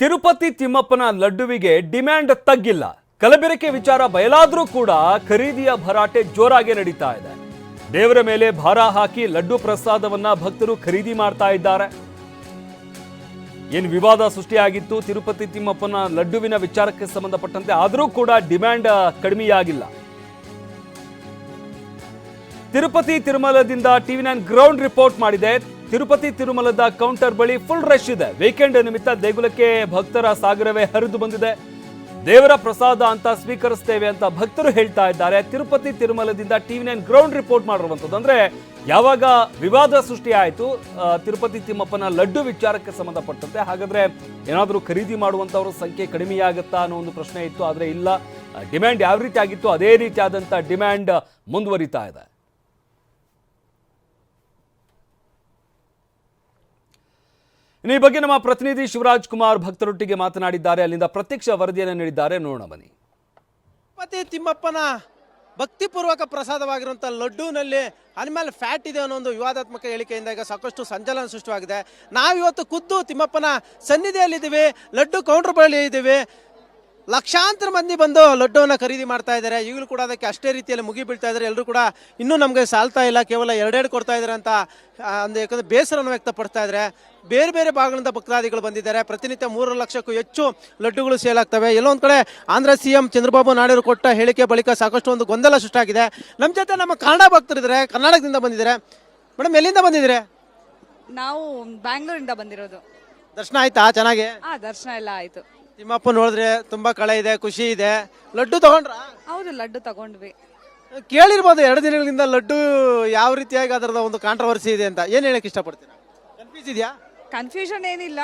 Tirupati ತಿಮ್ಮಪ್ಪನ ಲಡ್ಡುವಿಗೆ demand ತಗ್ಗಿಲ್ಲ. ಕಲಬೆರಕೆ ವಿಚಾರ ಬಯಲಾದರೂ ಕೂಡ ಖರೀದಿಯ ಭರಾಟೆ ಜೋರಾಗಿ ನಡೀತಾ ಇದೆ. ದೇವರ ಮೇಲೆ ಭಾರ ಹಾಕಿ ಲಡ್ಡು ಪ್ರಸಾದವನ್ನ ಭಕ್ತರು ಖರೀದಿ ಮಾಡ್ತಾ ಇದ್ದಾರೆ. ಏನು ವಿವಾದ ಸೃಷ್ಟಿಯಾಗಿತ್ತು? ತಿರುಪತಿ ತಿಮ್ಮಪ್ಪನ ಲಡ್ಡುವಿನ ವಿಚಾರಕ್ಕೆ ಸಂಬಂಧಪಟ್ಟಂತೆ ಆದರೂ ಕೂಡ ಡಿಮ್ಯಾಂಡ್ ಕಡಿಮೆಯಾಗಿಲ್ಲ. ತಿರುಪತಿ ತಿರುಮಲದಿಂದ ಟಿವಿ ನೈನ್ ಗ್ರೌಂಡ್ ರಿಪೋರ್ಟ್ ಮಾಡಿದೆ. ತಿರುಪತಿ ತಿರುಮಲದ ಕೌಂಟರ್ ಬಳಿ ಫುಲ್ ರಶ್ ಇದೆ. ವೀಕೆಂಡ್ ನಿಮಿತ್ತ ದೇಗುಲಕ್ಕೆ ಭಕ್ತರ ಸಾಗರವೇ ಹರಿದು ಬಂದಿದೆ. ದೇವರ ಪ್ರಸಾದ ಅಂತ ಸ್ವೀಕರಿಸ್ತೇವೆ ಅಂತ ಭಕ್ತರು ಹೇಳ್ತಾ ಇದ್ದಾರೆ. ತಿರುಪತಿ ತಿರುಮಲದಿಂದ ಟಿವಿ ನೈನ್ ಗ್ರೌಂಡ್ ರಿಪೋರ್ಟ್ ಮಾಡಿರುವಂಥದ್ದು ಅಂದ್ರೆ ಯಾವಾಗ ವಿವಾದ ಸೃಷ್ಟಿ ಆಯಿತು ತಿರುಪತಿ ತಿಮ್ಮಪ್ಪನ ಲಡ್ಡು ವಿಚಾರಕ್ಕೆ ಸಂಬಂಧಪಟ್ಟಂತೆ. ಹಾಗಾದ್ರೆ ಏನಾದರೂ ಖರೀದಿ ಮಾಡುವಂಥವ್ರ ಸಂಖ್ಯೆ ಕಡಿಮೆಯಾಗುತ್ತಾ ಅನ್ನೋ ಒಂದು ಪ್ರಶ್ನೆ ಇತ್ತು, ಆದರೆ ಇಲ್ಲ. ಡಿಮ್ಯಾಂಡ್ ಯಾವ ರೀತಿ ಆಗಿತ್ತು ಅದೇ ರೀತಿಯಾದಂಥ ಡಿಮ್ಯಾಂಡ್ ಮುಂದುವರಿತಾ ಇದೆ. ಇನ್ನು ಈ ಬಗ್ಗೆ ನಮ್ಮ ಪ್ರತಿನಿಧಿ ಶಿವರಾಜ್ ಕುಮಾರ್ ಭಕ್ತರೊಟ್ಟಿಗೆ ಮಾತನಾಡಿದ್ದಾರೆ. ಅಲ್ಲಿಂದ ಪ್ರತ್ಯಕ್ಷ ವರದಿಯನ್ನು ನೀಡಿದ್ದಾರೆ. ನೋಡೋಣ, ಬನ್ನಿ. ಮತ್ತೆ ತಿಮ್ಮಪ್ಪನ ಭಕ್ತಿಪೂರ್ವಕ ಪ್ರಸಾದವಾಗಿರುವಂಥ ಲಡ್ಡೂನಲ್ಲಿ ಅನಿಮಲ್ ಫ್ಯಾಟ್ ಇದೆ ಅನ್ನೋ ಒಂದು ವಿವಾದಾತ್ಮಕ ಹೇಳಿಕೆಯಿಂದ ಈಗ ಸಾಕಷ್ಟು ಸಂಚಲನ ಸೃಷ್ಟಿಯಾಗಿದೆ. ನಾವಿವತ್ತು ಖುದ್ದು ತಿಮ್ಮಪ್ಪನ ಸನ್ನಿಧಿಯಲ್ಲಿದ್ದೀವಿ. ಲಡ್ಡು ಕೌಂಟರ್ ಬಳಿ ಇದ್ದೀವಿ. ಲಕ್ಷಾಂತರ ಮಂದಿ ಬಂದು ಲಡ್ಡುವನ್ನು ಖರೀದಿ ಮಾಡ್ತಾ ಇದ್ದಾರೆ. ಈಗಲೂ ಕೂಡ ಅದಕ್ಕೆ ಅಷ್ಟೇ ರೀತಿಯಲ್ಲಿ ಮುಗಿ ಬೀಳ್ತಾ ಇದ್ದಾರೆ. ಎಲ್ಲರೂ ಕೂಡ ಇನ್ನೂ ನಮಗೆ ಸಾಲ್ತಾ ಇಲ್ಲ. ಕೇವಲ ಎರಡೆರಡು ಕೊಡ್ತಾ ಇದ್ದಾರೆ ಅಂತ ಒಂದು ಯಾಕಂದರೆ ಬೇಸರವನ್ನು ವ್ಯಕ್ತಪಡ್ತಾ ಇದ್ದಾರೆ. ಬೇರೆ ಬೇರೆ ಭಾಗಗಳಿಂದ ಭಕ್ತಾದಿಗಳು ಬಂದಿದ್ದಾರೆ. ಪ್ರತಿನಿತ್ಯ ಮೂರು ಲಕ್ಷಕ್ಕೂ ಹೆಚ್ಚು ಲಡ್ಡುಗಳು ಸೇಲ್ ಆಗ್ತವೆ ಎಲ್ಲೋ ಒಂದು ಕಡೆ ಆಂಧ್ರ ಸಿ ಎಂ ಚಂದ್ರಬಾಬು ನಾಯ್ಡು ಕೊಟ್ಟ ಹೇಳಿಕೆ ಬಳಿಕ ಸಾಕಷ್ಟು ಒಂದು ಗೊಂದಲ ಸೃಷ್ಟಿಯಾಗಿದೆ. ನಮ್ಮ ಜೊತೆ ನಮ್ಮ ಕನ್ನಡ ಭಕ್ತರಿದ್ದಾರೆ ಕರ್ನಾಟಕದಿಂದ ಬಂದಿದ್ದಾರೆ ಮೇಡಮ್ ಎಲ್ಲಿಂದ ಬಂದಿದ್ದೀರಿ? ನಾವು ಬ್ಯಾಂಗ್ಳೂರಿಂದ ಬಂದಿರೋದು. ದರ್ಶನ ಆಯ್ತಾ? ಚೆನ್ನಾಗಿ? ಆ ದರ್ಶನ ಎಲ್ಲ ಆಯ್ತು. ತಿಮ್ಮಪ್ಪ ನೋಡಿದ್ರೆ ತುಂಬಾ ಕಳೆ ಇದೆ ಖುಷಿ ಇದೆ. ಲಡ್ಡು ತಗೊಂಡ್ರ? ಹೌದು ಲಡ್ಡು ತಗೊಂಡ್ವಿ. ಕೇಳಿರ್ಬೋದು ಎರಡು ದಿನಗಳಿಂದ ಲಡ್ಡು ಯಾವ ರೀತಿಯಾಗಿ ಅದರದ ಒಂದು ಕಾಂಟ್ರವರ್ಸಿ ಇದೆ ಅಂತ. ಏನು ಹೇಳಕ್ ಇಷ್ಟಪಡ್ತೀರಾ? ಕನ್ಫ್ಯೂಸ್ ಇದೆಯಾ? ಕನ್ಫ್ಯೂಷನ್ ಏನಿಲ್ಲ.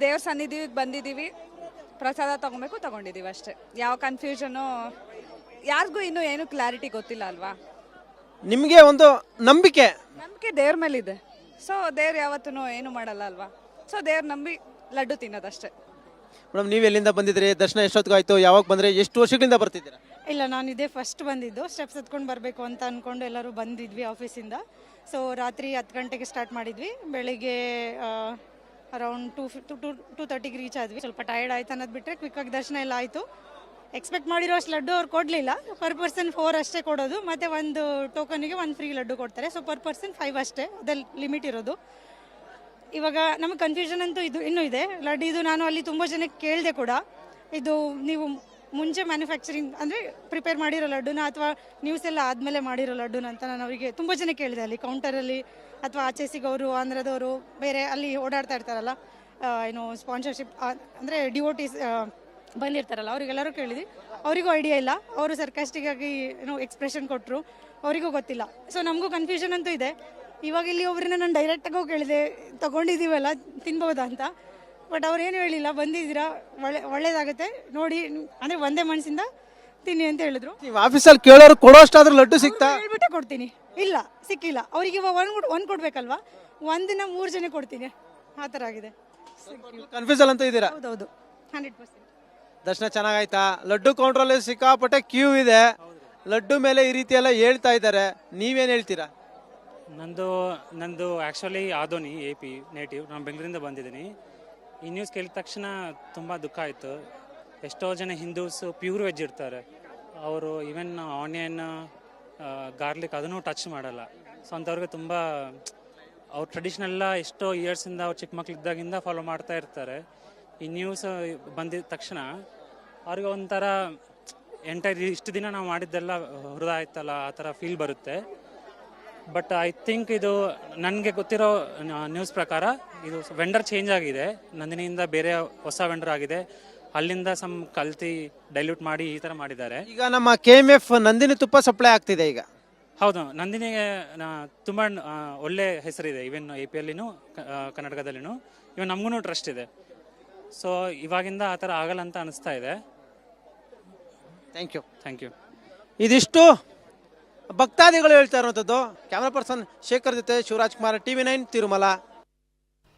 ದೇವ್ರ ಸನ್ನಿಧಿಗೆ ಬಂದಿದ್ದೀವಿ. ಪ್ರಸಾದ ತಗೊಬೇಕು ತಗೊಂಡಿದ್ದೀವಿ ಅಷ್ಟೇ. ಯಾವ ಕನ್ಫ್ಯೂಷನು ಯಾರಿಗೂ ಇನ್ನೂ ಏನು ಕ್ಲಾರಿಟಿ ಗೊತ್ತಿಲ್ಲ ಅಲ್ವಾ? ನಿಮಗೆ ಒಂದು ನಂಬಿಕೆ. ನಂಬಿಕೆ ದೇವ್ರ ಮೇಲಿದೆ. ಸೊ ದೇವ್ರು ಯಾವತ್ತೂ ಏನು ಮಾಡಲ್ಲ ಅಲ್ವಾ? ಸೊ ದೇವ್ರ ನಂಬಿ ಲಡ್ಡು ತಿನ್ನೋದಷ್ಟೇ. ಮೇಡಮ್, ನೀವು ಎಲ್ಲಿಂದ ಬಂದಿದ್ರಿ ದರ್ಶನ ಎಷ್ಟೊತ್ತಿಗಾಯ್ತು? ಯಾವಾಗ ಬಂದ್ರೆ? ಎಷ್ಟು ವರ್ಷಗಳಿಂದ ಬರ್ತಿದ್ದೀರಾ? ಇಲ್ಲ, ನಾನು ಇದೇ ಫಸ್ಟ್ ಬಂದಿದ್ದು. ಸ್ಟೆಪ್ಸ್ ಹತ್ಕೊಂಡು ಬರಬೇಕು ಅಂತ ಅಂದ್ಕೊಂಡು ಎಲ್ಲರೂ ಬಂದಿದ್ವಿ ಆಫೀಸಿಂದ ಸೊ ರಾತ್ರಿ ಹತ್ತು ಗಂಟೆಗೆ ಸ್ಟಾರ್ಟ್ ಮಾಡಿದ್ವಿ. ಬೆಳಿಗ್ಗೆ around two two two two ತರ್ಟಿಗೆ ರೀಚ್ ಆದ್ವಿ. ಸ್ವಲ್ಪ ಟೈರ್ಡ್ ಆಯ್ತು ಅನ್ನೋದು ಬಿಟ್ಟರೆ ಕ್ವಿಕ್ಕಾಗಿ ದರ್ಶನ ಎಲ್ಲ ಆಯಿತು. ಎಕ್ಸ್ಪೆಕ್ಟ್ ಮಾಡಿರೋ ಅಷ್ಟು ಲಡ್ಡು ಅವ್ರು ಕೊಡಲಿಲ್ಲ. ಪರ್ ಪರ್ಸನ್ ಫೋರ್ ಅಷ್ಟೇ ಕೊಡೋದು. ಮತ್ತು ಒಂದು ಟೋಕನಿಗೆ ಒಂದು ಫ್ರೀ ಲಡ್ಡು ಕೊಡ್ತಾರೆ. ಸೊ ಪರ್ ಪರ್ಸನ್ ಫೈವ್ ಅಷ್ಟೇ. ಅದಲ್ಲಿ ಲಿಮಿಟ್ ಇರೋದು. ಇವಾಗ ನಮಗೆ ಕನ್ಫ್ಯೂಷನ್ ಅಂತೂ ಇದು ಇನ್ನೂ ಇದೆ. ಲಡ್ಡು ಇದು ನಾನು ಅಲ್ಲಿ ತುಂಬ ಜನಕ್ಕೆ ಕೇಳಿದೆ ಕೂಡ. ಇದು ನೀವು ಮುಂಚೆ ಮ್ಯಾನುಫ್ಯಾಕ್ಚರಿಂಗ್ ಅಂದರೆ ಪ್ರಿಪೇರ್ ಮಾಡಿರೋ ಲಡ್ಡುನ ಅಥವಾ ನ್ಯೂಸ್ ಎಲ್ಲ ಆದಮೇಲೆ ಮಾಡಿರೋ ಲಡ್ಡುನ ಅಂತ ನಾನು ಅವರಿಗೆ ತುಂಬ ಜನ ಕೇಳಿದೆ ಅಲ್ಲಿ ಕೌಂಟರಲ್ಲಿ ಅಥವಾ ಆಚೆ ಸಿಗೋರು, ಆಂಧ್ರದವರು, ಬೇರೆ ಅಲ್ಲಿ ಓಡಾಡ್ತಾ ಇರ್ತಾರಲ್ಲ ಏನು ಸ್ಪಾನ್ಸರ್ಶಿಪ್ ಅಂದರೆ ಡಿವೋಟೀಸ್ ಬಂದಿರ್ತಾರಲ್ಲ, ಅವರಿಗೆಲ್ಲರೂ ಕೇಳಿದ್ವಿ. ಅವರಿಗೂ ಐಡಿಯಾ ಇಲ್ಲ. ಅವರು ಸರ್ಕಾಸ್ಟಿಕ್ ಆಗಿ, ಏನೋ ಎಕ್ಸ್ಪ್ರೆಷನ್ ಕೊಟ್ಟರು ಅವರಿಗೂ ಗೊತ್ತಿಲ್ಲ. ಸೊ ನಮಗೂ ಕನ್ಫ್ಯೂಷನ್ ಅಂತೂ ಇದೆ. ಇವಾಗ ಇಲ್ಲಿ ಒಬ್ಬರನ್ನ ನಾನು ಡೈರೆಕ್ಟಾಗಿ ಹೋಗಿ ಕೇಳಿದೆ ತಗೊಂಡಿದ್ದೀವಲ್ಲ ತಿನ್ಬೋದಾ ಅಂತ. ಬಟ್ ಅವ್ರೇನು ಹೇಳಿಲ್ಲ ಬಂದಿದ್ದೀರಾ ಒಳ್ಳೆ ಒಳ್ಳೇದಾಗುತ್ತೆ ನೋಡಿ ಅಂದ್ರೆ ಒಂದೇ ಮನಸ್ಸಿಂದ ತಿನ್ನಿ ಅಂತ ಹೇಳಿದ್ರು. ನೀವು ಆಫೀಸಲ್ಲಿ ಕೇಳೋರು ಕೊಡೋಷ್ಟಾದ್ರೂ ಲಡ್ಡು ಸಿಗ್ತಾ? ಹೇಳ್ಬಿಟ್ಟೆ ಕೊಡ್ತೀನಿ. ಇಲ್ಲ ಸಿಕ್ಕಿಲ್ಲ. ಅವ್ರಿಗೆ ಇವಾಗ ಒಂದು ಒಂದು ಕೊಡ್ಬೇಕಲ್ವಾ? ಒಂದಿನ ಮೂರು ಜನ ಕೊಡ್ತೀನಿ. ಆ ಥರ ಆಗಿದೆ. ಕನ್ಫ್ಯೂಸಲ್ ಅಂತೂ ಇದ್ದೀರಾ? ಹೌದೌದು. ಹಂಡ್ರೆಡ್ ಪರ್ಸೆಂಟ್ ದರ್ಶನ ಚೆನ್ನಾಗಾಯ್ತಾ? ಲಡ್ಡು ಕೌಂಟ್ರಲ್ಲಿ ಸಿಕ್ಕಾಪಟ್ಟೆ ಕ್ಯೂ ಇದೆ. ಲಡ್ಡು ಮೇಲೆ ಈ ರೀತಿ ಎಲ್ಲ ಹೇಳ್ತಾ ಇದ್ದಾರೆ. ನೀವೇನು ಹೇಳ್ತೀರಾ? ನಂದು ನಂದು actually Adoni A P native ನಾನು ಬೆಂಗಳೂರಿಂದ ಬಂದಿದ್ದೀನಿ. ಈ ನ್ಯೂಸ್ ಕೇಳಿದ ತಕ್ಷಣ ತುಂಬ ದುಃಖ ಆಯಿತು. ಎಷ್ಟೋ ಜನ ಹಿಂದೂಸು ಪ್ಯೂರ್ ವೆಜ್ ಇರ್ತಾರೆ. ಅವರು ಈವನ್ ಆನಿಯನ್ ಗಾರ್ಲಿಕ್ ಅದನ್ನು ಟಚ್ ಮಾಡಲ್ಲ. ಸೊ ಅಂಥವ್ರಿಗೆ ತುಂಬ, ಅವ್ರ ಟ್ರೆಡಿಷ್ನೆಲ್ಲ ಎಷ್ಟೋ ಇಯರ್ಸಿಂದ ಅವ್ರು ಚಿಕ್ಕ ಮಕ್ಕಳಿದ್ದಾಗಿಂದ ಫಾಲೋ ಮಾಡ್ತಾ ಇರ್ತಾರೆ. ಈ ನ್ಯೂಸ್ ಬಂದಿದ ತಕ್ಷಣ ಅವ್ರಿಗೆ ಒಂಥರ ಎಂಟೈರ್ ಇಷ್ಟು ದಿನ ನಾವು ಮಾಡಿದ್ದೆಲ್ಲ ಹೃದಯ ಆಯ್ತಲ್ಲ, ಆ ಥರ ಫೀಲ್ ಬರುತ್ತೆ. ಬಟ್ ಐ ಥಿಂಕ್ ಇದು ನನಗೆ ಗೊತ್ತಿರೋ ನ್ಯೂಸ್ ಪ್ರಕಾರ ಇದು ವೆಂಡರ್ ಚೇಂಜ್ ಆಗಿದೆ. ನಂದಿನಿಯಿಂದ ಬೇರೆ ಹೊಸ ವೆಂಡರ್ ಆಗಿದೆ. ಅಲ್ಲಿಂದ ಸಮ್ ಕಲ್ತಿ ಡೈಲ್ಯೂಟ್ ಮಾಡಿ ಈ ಥರ ಮಾಡಿದ್ದಾರೆ. ಈಗ ನಮ್ಮ ಕೆ ಎಂ ಎಫ್ ನಂದಿನಿ ತುಪ್ಪ ಸಪ್ಲೈ ಆಗ್ತಿದೆ ಈಗ. ಹೌದು ನಂದಿನಿಗೆ ತುಂಬ ಒಳ್ಳೆ ಹೆಸರಿದೆ. ಇವನ್ ಎ ಪಿ ಎಲ್ಲಿನೂ ಕರ್ನಾಟಕದಲ್ಲಿನೂ. ಇವನ್ ನಮಗೂ ಟ್ರಸ್ಟ್ ಇದೆ. ಸೊ ಇವಾಗಿಂದ ಆ ಥರ ಆಗಲ್ಲ ಅಂತ ಅನಿಸ್ತಾ ಇದೆ. ಥ್ಯಾಂಕ್ ಯು ಥ್ಯಾಂಕ್ ಯು ಇದಿಷ್ಟು. ಭಕ್ತಾದಿಗಳು ಹೇಳ್ತಾ ಇರುವಂಥದ್ದು. ಕ್ಯಾಮ್ರಾ ಪರ್ಸನ್ ಶೇಖರ್ ಜೊತೆ ಶಿವರಾಜ್ ಕುಮಾರ್ ಟಿವಿ ನೈನ್ ತಿರುಮಲ.